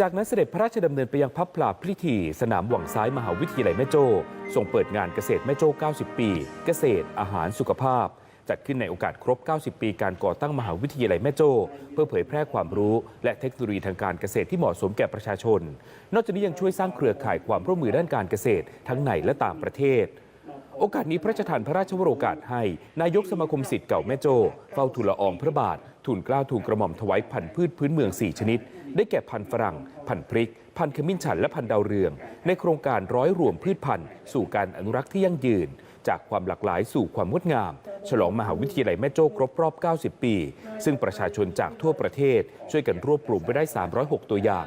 จากนั้นเสด็จพระราชดำเนินไปยังพับพลาพิธีสนามหวังซ้ายมหาวิทยาลัยแม่โจ้ทรงเปิดงานเกษตรแม่โจ้ 90 ปี เกษตร อาหารสุขภาพ จัดขึ้นในโอกาสครบ 90 ปีการก่อตั้งมหาวิทยาลัยแม่โจ้ เพื่อเผยแพร่ความรู้ และเทคโนโลยีทางการเกษตรที่เหมาะสมแก่ประชาชน นอกจากนี้ยังช่วยสร้างเครือข่ายความร่วมมือด้านการเกษตรทั้งในและต่างประเทศ โอกาสนี้พระราชทานพระราชวโรกาสให้ นายกสมาคมสิทธิ์เก่าแม่โจ้เฝ้าทูลละอองพระบาททูลกล้าทูลกระหม่อมถวายพันธุ์พืชพื้นเมือง 4 ชนิด ได้แก่พันธุ์ฝรั่ง พันธุ์พริก พันธุ์ขมิ้นชันและพันธุ์ดาวเรือง ในโครงการร้อยรวมพืชพันธุ์สู่การอนุรักษ์ที่ยั่งยืน จากความหลากหลายสู่ความงดงาม ฉลองมหาวิทยาลัยแม่โจ้ครบรอบ 90 ปี ซึ่งประชาชนจากทั่วประเทศช่วยกันรวบรวมไปได้ 306 ตัวอย่าง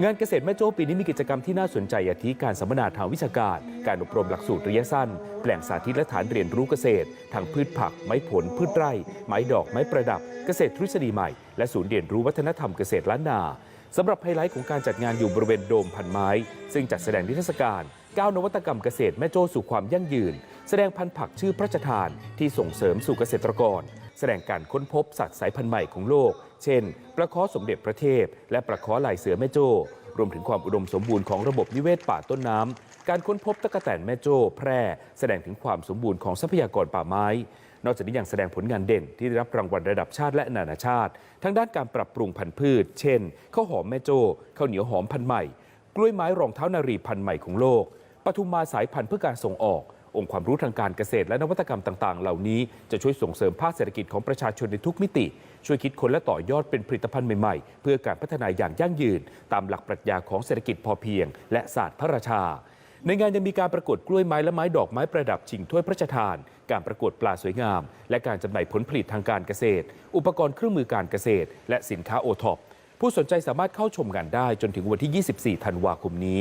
งานเกษตรแม่โจ้ปีนี้มีกิจกรรมที่น่าสนใจอาทิการสัมมนาทางวิชาการ การอบรมหลักสูตรระยะสั้น แปลงสาธิตและฐานเรียนรู้เกษตรทางพืชผัก ไม้ผล พืชไร่ ไม้ดอก ไม้ประดับ เกษตรทฤษฎีใหม่ และศูนย์เรียนรู้วัฒนธรรมเกษตรล้านนาสำหรับไฮไลท์ของการจัดงานอยู่บริเวณโดมพันไม้ ซึ่งจัดแสดงนิทรรศการ ก้าวนวัตกรรมเกษตรแม่โจ้สู่ความยั่งยืน แสดงพันธุ์ผักชื่อพระราชทานที่ส่งเสริมสู่เกษตรกร แสดงการค้นพบสัตว์สายพันธุ์ใหม่ของโลก เช่น ปลาคอสมเด็จพระเทพ และปลาคอลายเสือแม่โจ้รวมถึงความอุดมสมบูรณ์ของระบบนิเวศป่าต้นน้ำ การค้นพบตะกแตนแม่โจ้แพร่ แสดงถึงความสมบูรณ์ของทรัพยากรป่าไม้ นอกจากนี้ยังแสดงผลงานเด่นที่ได้รับรางวัลระดับชาติและนานาชาติ ทั้งด้านการปรับปรุงพันธุ์พืช เช่นข้าวหอมแม่โจ้ข้าวเหนียวหอมพันธุ์ใหม่ กล้วยไม้รองเท้านารีพันธุ์ใหม่ของโลก ปทุมมาสายพันธุ์เพื่อการส่งออก องค์ความรู้ทางการเกษตรและนวัตกรรมต่าง ๆ เหล่านี้จะช่วยส่งเสริมภาคเศรษฐกิจของประชาชนในทุกมิติ ช่วยคิดค้นและต่อยอดเป็นผลิตภัณฑ์ใหม่ ๆ เพื่อการพัฒนาอย่างยั่งยืน ตามหลักปรัชญาของเศรษฐกิจพอเพียง และศาสตร์พระราชาในงานยังมีการประกวดกล้วยไม้และไม้ดอกไม้ประดับชิงถ้วยพระราชทาน การประกวดปลาสวยงาม และการจำหน่ายผลผลิตทางการเกษตร อุปกรณ์เครื่องมือการเกษตร และสินค้าโอท็อปผู้สนใจสามารถเข้าชมงานได้จนถึงวันที่ 24 ธันวาคมนี้